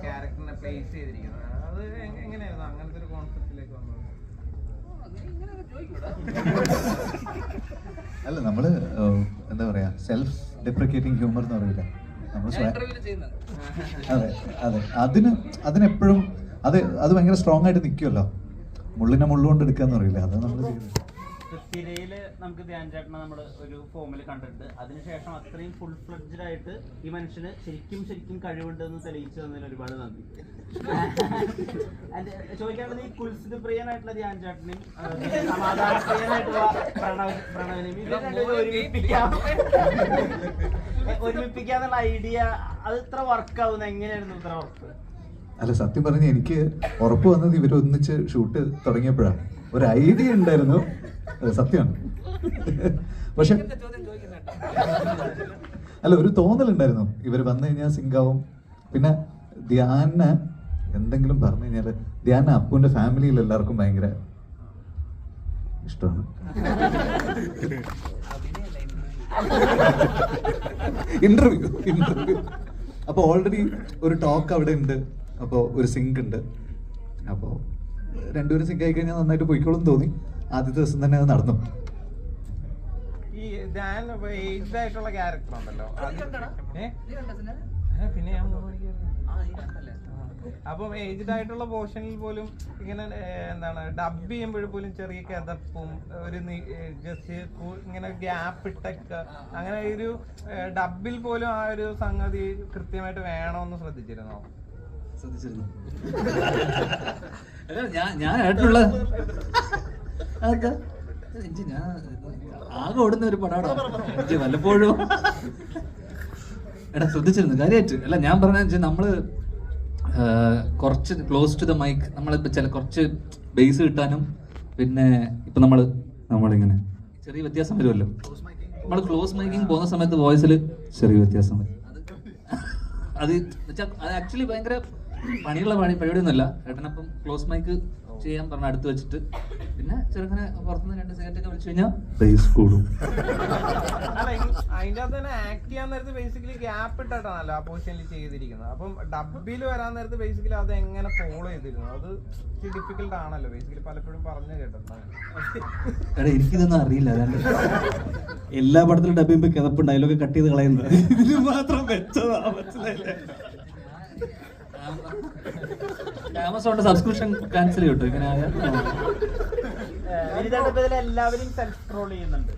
ക്യാരക്ടറിനെ പ്ലേസ് ചെയ്തിരിക്കുന്നത്. അത് എ- എങ്ങനെയായിരുന്നു അങ്ങനത്തെ ഒരു കോൺസെപ്റ്റിലേക്ക് വന്നത്? അല്ല നമ്മൾ എന്താ പറയാ സെൽഫ് ഡെപ്രിക്കേറ്റിംഗ് ഹ്യൂമർ എന്ന് പറയില്ല നമ്മൾ അതെ അതെ. അതിന് അതിനെപ്പോഴും അത് അത് ഭയങ്കര സ്ട്രോങ് ആയിട്ട് നിൽക്കുമല്ലോ മുള്ളിനെ മുള്ളുകൊണ്ട് എടുക്കാന്ന് പറയില്ല അത് നമ്മൾ ചെയ്യുന്നത്. തിരയിൽ നമുക്ക് ധ്യാൻ ചേട്ടനെ നമ്മൾ ഒരു ഫോമിൽ കണ്ടിട്ട് അതിനുശേഷം അത്രയും ഫുൾ ഫ്ലഡ്ജഡ് ആയിട്ട് ഈ മനുഷ്യന് ശരിക്കും ശരിക്കും കഴിവുണ്ടെന്ന് തെളിയിച്ചു തന്നതിന് ഒരുപാട് നന്ദി. ചോദിക്കാനുള്ളത് ഈ കുൽസിത് പ്രിയനായിട്ടുള്ള ധ്യാൻ ചേട്ടനെയും uh, സമാധാന പ്രിയനായിട്ടുള്ള പ്രണവ് പ്രണവിനെയും ഇവരെ രണ്ടുപേരും ഒരുമിപ്പിക്കാം. ഒരുമിപ്പിക്കാന്നുള്ള ഐഡിയ അത് ഇത്ര വർക്ക് ആവുന്ന എങ്ങനെയായിരുന്നു ഇത്ര വർക്ക് അല്ല സത്യം പറഞ്ഞ എനിക്ക് ഉറപ്പ് വന്നത് ഇവരൊന്നിച്ച് ഷൂട്ട് തുടങ്ങിയപ്പോഴാണ്. ഒരു ഐഡിയ ഉണ്ടായിരുന്നു. അത് സത്യമാണ്. പക്ഷെ അല്ല ഒരു തോന്നലുണ്ടായിരുന്നു. ഇവർ വന്നു കഴിഞ്ഞാൽ സിംഗാവും. പിന്നെ ധ്യാന എന്തെങ്കിലും പറഞ്ഞു കഴിഞ്ഞാൽ ധ്യാന അപ്പുവിന്റെ ഫാമിലിയിൽ എല്ലാവർക്കും ഭയങ്കര ഇഷ്ടമാണ്. ഇന്റർവ്യൂ ഇന്റർവ്യൂ അപ്പോൾ ഓൾറെഡി ഒരു ടോക്ക് അവിടെ ഉണ്ട്. അപ്പോൾ ഒരു സിങ്ക് ഉണ്ട്. അപ്പോൾ രണ്ടുപേരും സിങ്ക് ആയി കഴിഞ്ഞാൽ നന്നായിട്ട് പോയിക്കോളും തോന്നി. ആദ്യത്തെ ദിവസം തന്നെ അത് നടന്നു. ഈ ആയിട്ടുള്ള ക്യാരക്ടർ ഉണ്ടല്ലോ. പിന്നെ ഞാൻ മൂന്ന് മണിക്ക് വരുന്നു. അപ്പം ഏജ്ഡ് ആയിട്ടുള്ള പോർഷനിൽ പോലും ഇങ്ങനെ എന്താണ് ഡബ് ചെയ്യുമ്പോഴും പോലും ചെറിയ കഥപ്പും ഒരു ജസ്റ്റ് ഇങ്ങനെ ഗ്യാപ്പ് ഇട്ടക്ക അങ്ങനെ ഒരു ഡബിൽ പോലും ആ ഒരു സംഗതി കൃത്യമായിട്ട് വേണമെന്ന് ശ്രദ്ധിച്ചിരുന്നോ? ശ്രദ്ധിച്ചിരുന്നു. ഞാൻ ഞാനായിട്ടുള്ള ആകെ ഓടുന്ന ഒരു പടാടാ എനിക്ക് വല്ലപ്പോഴും എടാ ശ്രദ്ധിച്ചിരുന്നു കാര്യമായിട്ട് അല്ല ഞാൻ പറഞ്ഞ നമ്മൾ കുറച്ച് ക്ലോസ് ടു ദ മൈക്ക് നമ്മളിപ്പോ ചില കുറച്ച് ബേസ് കിട്ടാനും പിന്നെ ഇപ്പൊ നമ്മൾ നമ്മളിങ്ങനെ ചെറിയ വ്യത്യാസം വരുമല്ലോ. നമ്മൾ ക്ലോസ് മൈക്കിങ് പോകുന്ന സമയത്ത് വോയിസിൽ ചെറിയ വ്യത്യാസം വരും. അത് അത് ആക്ച്വലി ഭയങ്കര പണിയുള്ള പണി പരിപാടിയൊന്നുമല്ല. ഏട്ടനപ്പം ക്ലോസ് മൈക്ക് ചെയ്യാൻ പറഞ്ഞ അടുത്ത് വെച്ചിട്ട്. പിന്നെ ചെറുങ്ങനെ പുറത്തുനിന്ന് രണ്ട് സെക്കൻഡ് ഒക്കെ വിളിച്ചു കഴിഞ്ഞാൽ കൂടും. അതിന്റെ അകത്ത് തന്നെ ആക്ട് ചെയ്യാൻ നേരത്ത് ബേസിക്കലി ഗ്യാപ്പ് ഇട്ടിട്ടാണല്ലോ ആ പൊസിഷനിൽ ചെയ്തിരിക്കുന്നത്. അപ്പം ഡബിൽ വരാൻ നേരത്ത് ബേസിക്കലി അത് എങ്ങനെ ഫോളോ ചെയ്തിരുന്നു? അത് ഡിഫിക്കൽട്ട് ആണല്ലോ. ബേസിക്കലി പലപ്പോഴും പറഞ്ഞു കേട്ടതാണ് എടാ എനിക്കിതൊന്നും അറിയില്ല. എല്ലാ പടത്തിലും ഡബ് ചെയ്യുമ്പോൾ അതിലൊക്കെ ഡയലോഗ് കട്ട് ചെയ്ത് കളയുന്നത്. ഇതിന് മാത്രം വെച്ചതാ മനസ്സിലായില്ലേ? ആമസോണിന്റെ സബ്സ്ക്രിപ്ഷൻ ക്യാൻസൽ ചെയ്തു. ഇങ്ങനെ എല്ലാവരും സെൽഫ് ട്രോൾ ചെയ്യുന്നുണ്ട്.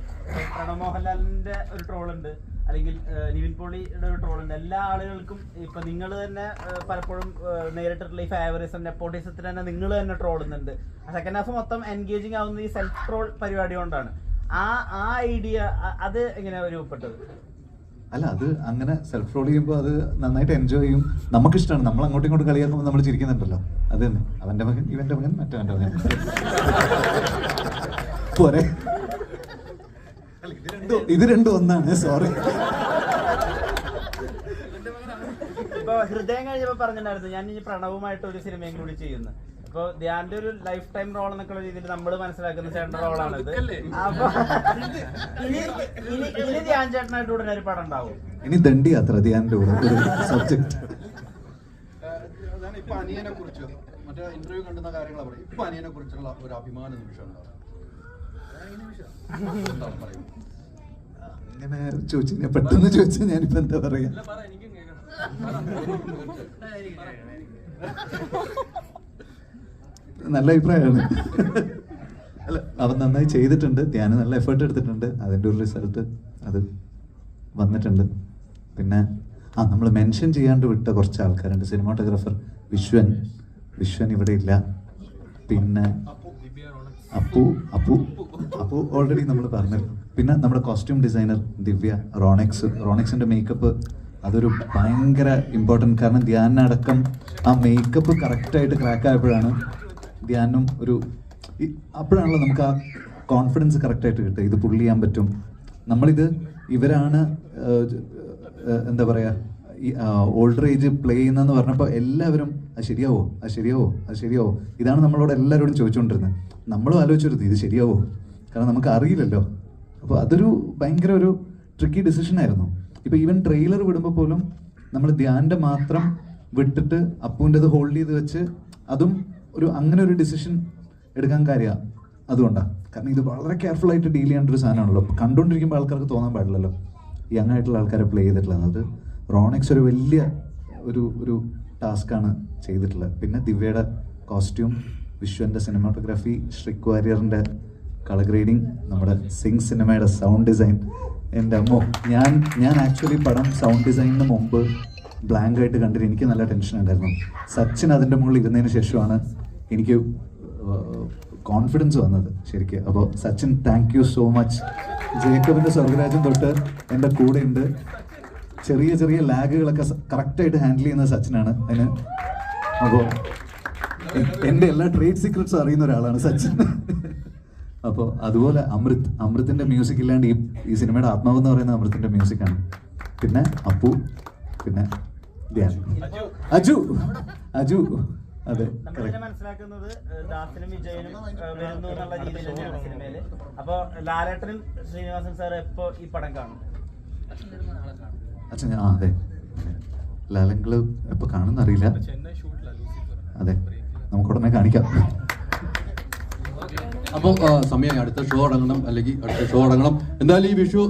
പ്രണവ് മോഹൻലാലിന്റെ ഒരു ട്രോൾ ഉണ്ട് അല്ലെങ്കിൽ നിവിൻ പോളിയുടെ ഒരു ട്രോൾ ഉണ്ട്. എല്ലാ ആളുകൾക്കും ഇപ്പൊ നിങ്ങൾ തന്നെ പലപ്പോഴും നേരിട്ടിട്ടുള്ള ഈ ഫേവറിസം നെപ്പോട്ടിസത്തിന് തന്നെ നിങ്ങൾ തന്നെ ട്രോളുന്നുണ്ട് സെക്കൻഡ് ഹാഫ് മൊത്തം എൻഗേജിങ് ആവുന്ന ഈ സെൽഫ് ട്രോൾ പരിപാടി കൊണ്ടാണ്. ആ ആ ഐഡിയ അത് എങ്ങനെയാ രൂപപ്പെട്ടത്? അല്ല അത് അങ്ങനെ സെൽഫ് റോൾ ചെയ്യുമ്പോൾ അത് നന്നായിട്ട് എൻജോയ് ചെയ്യും. നമുക്കിഷ്ടമാണ് നമ്മൾ അങ്ങോട്ടും ഇങ്ങോട്ടും കളിയാക്കുമ്പോൾ നമ്മൾ ചിരിക്കുന്നുണ്ടല്ലോ. അത് തന്നെ. അവന്റെ മകൻ ഇവന്റെ മകൻ മറ്റവന്റെ മകൻ. പോരെ. ഇത് രണ്ടും ഒന്നാണ്. സോറി ഹൃദയം കഴിഞ്ഞപ്പോ പറഞ്ഞിട്ടുണ്ടായിരുന്നു. ഞാൻ ഇനി പ്രണവുമായിട്ട് ഒരു സിനിമയും കൂടി ചെയ്യുന്നു. അപ്പൊ ധ്യാന്റെ ഒരു ലൈഫ് ടൈം റോൾ എന്നൊക്കെയുള്ള രീതിയിൽ നമ്മൾ മനസ്സിലാക്കുന്ന ചേട്ടന്റെ റോളാണ് ഇത് അപ്പൊ ഇനി ഇനി ഇനി ധ്യാൻ ചേട്ടനായിട്ട് ഉടനെ ഒരു പടം ഉണ്ടാവും. ഇനി ദണ്ഡി യാത്ര ധ്യാന്റെ കൂടെ ഒരു സബ്ജക്ട് ഇപ്പൊ അനിയനെ കുറിച്ച്. മറ്റേ ഇന്റർവ്യൂ കണ്ടുന്ന കാര്യങ്ങളാണ് പറയും. ഇപ്പൊ അനിയനെ കുറിച്ചുള്ള ഒരു അഭിമാന നിമിഷം അതാണ് ഈ നിമിഷം. എന്താണ് പറയുന്നത്? അങ്ങനെ ചോദിച്ചു ഞാൻ പെട്ടെന്ന് ചോദിച്ചാൽ ഞാനിപ്പോ എന്താ പറയാ? നല്ല അഭിപ്രായമാണ്. അല്ല അവൻ നന്നായി ചെയ്തിട്ടുണ്ട്. ധ്യാനം നല്ല എഫേർട്ട് എടുത്തിട്ടുണ്ട്. അതിന്റെ ഒരു റിസൾട്ട് അത് വന്നിട്ടുണ്ട്. പിന്നെ ആ നമ്മൾ മെൻഷൻ ചെയ്യാണ്ട് വിട്ട കുറച്ച് ആൾക്കാരുണ്ട്. സിനിമാട്ടോഗ്രാഫർ വിശ്വൻ. വിശ്വൻ ഇവിടെ ഇല്ല. പിന്നെ അപ്പു അപ്പു അപ്പു ഓൾറെഡി നമ്മൾ പറഞ്ഞു പിന്നെ നമ്മുടെ കോസ്റ്റ്യൂം ഡിസൈനർ ദിവ്യ റോണെക്സ് റോണിക്സിന്റെ മേക്കപ്പ് അതൊരു ഭയങ്കര ഇമ്പോർട്ടന്റ് കാരണം ധ്യാനടക്കം ആ മേക്കപ്പ് കറക്റ്റായിട്ട് ക്രാക്ക് ആയപ്പോഴാണ് ധ്യാനും ഒരു അപ്പോഴാണല്ലോ നമുക്ക് ആ കോൺഫിഡൻസ് കറക്റ്റായിട്ട് കിട്ടുക. ഇത് പുള്ളി ചെയ്യാൻ പറ്റും. നമ്മളിത് ഇവരാണ് എന്താ പറയുക ഈ ഓൾഡർ ഏജ് പ്ലേ ചെയ്യുന്നതെന്ന് പറഞ്ഞപ്പോൾ എല്ലാവരും അത് ശരിയാവോ? അത് ശരിയാവോ? അത് ശരിയാവോ? ഇതാണ് നമ്മളോട് എല്ലാവരോടും ചോദിച്ചുകൊണ്ടിരുന്നത്. നമ്മളും ആലോചിച്ചിരുന്നു ഇത് ശരിയാവോ? കാരണം നമുക്ക് അറിയില്ലല്ലോ. അപ്പോൾ അതൊരു ഭയങ്കര ഒരു ട്രിക്കി ഡിസിഷൻ ആയിരുന്നു. ഇപ്പോൾ ഈവൻ ട്രെയിലർ വിടുമ്പോൾ പോലും നമ്മൾ ധ്യാന്റെ മാത്രം വിട്ടിട്ട് അപ്പുവിന്റെത് ഹോൾഡ് ചെയ്ത് വെച്ച് അതും ഒരു അങ്ങനെ ഒരു ഡിസിഷൻ എടുക്കാൻ കാര്യ അതുകൊണ്ടാണ് കാരണം ഇത് വളരെ കെയർഫുൾ ആയിട്ട് ഡീൽ ചെയ്യേണ്ട ഒരു സാധനമാണല്ലോ കണ്ടുകൊണ്ടിരിക്കുമ്പോൾ ആൾക്കാർക്ക് തോന്നാൻ പാടില്ലല്ലോ. യങ് ആയിട്ടുള്ള ആൾക്കാരെ പ്ലേ ചെയ്തിട്ടുള്ളത്. അത് റോണിക്സ് ഒരു വലിയ ഒരു ഒരു ടാസ്ക്കാണ് ചെയ്തിട്ടുള്ളത്. പിന്നെ ദിവ്യയുടെ കോസ്റ്റ്യൂം വിശ്വന്റെ സിനിമാറ്റോഗ്രാഫി ശ്രിക് വാര്യറിന്റെ കളർ ഗ്രേഡിങ് നമ്മുടെ സിംഗ് സിനിമയുടെ സൗണ്ട് ഡിസൈൻ എന്റെ അമ്മോ ഞാൻ ഞാൻ ആക്ച്വലി പടം സൗണ്ട് ഡിസൈനിന് മുമ്പ് ബ്ലാങ്ക് ആയിട്ട് കണ്ടിട്ട് എനിക്ക് നല്ല ടെൻഷൻ ഉണ്ടായിരുന്നു. സച്ചിൻ അതിന്റെ മുകളിൽ ഇരുന്നതിന് ശേഷമാണ് എനിക്ക് കോൺഫിഡൻസ് വന്നത് ശരിക്കും. അപ്പോൾ Sachin thank you so much ജേക്കബിന്റെ സ്വർഗരാജൻ തൊട്ട് എന്റെ കൂടെ ഉണ്ട്. ചെറിയ ചെറിയ ലാഗുകളൊക്കെ കറക്റ്റായിട്ട് ഹാൻഡിൽ ചെയ്യുന്ന സച്ചിനാണ് അതിന്. അപ്പോൾ എന്റെ എല്ലാ ട്രേഡ് സീക്രട്സും അറിയുന്ന ഒരാളാണ് സച്ചിൻ. അപ്പോൾ അതുപോലെ അമൃത് അമൃത്തിന്റെ മ്യൂസിക് ഇല്ലാണ്ട് ഈ ഈ സിനിമയുടെ ആത്മാവ് എന്ന് പറയുന്ന അമൃത്തിന്റെ മ്യൂസിക്കാണ് പിന്നെ അപ്പു പിന്നെ അജു അജു. അതെ മനസ്സിലാക്കുന്നത് ദാസിനും വിജയനും വരുന്നു എന്നുള്ള രീതിയിൽ തന്നെയാണ് സിനിമയിൽ. അപ്പൊ ലാലേട്ടനും ശ്രീനിവാസൻ സാർ എപ്പോ ഈ പടം കാണും? അച്ഛൻ ആ അതെ. ലാലങ്കൾ എപ്പോ കാണുന്ന അറിയില്ല അതെ. നമുക്ക് ഉടനെ കാണിക്കാം. അപ്പോൾ സമയമായി അടുത്ത ഷോ അടങ്ങണം അല്ലെങ്കിൽ അടുത്ത ഷോ അടങ്ങണം. എന്തായാലും ഈ വിഷു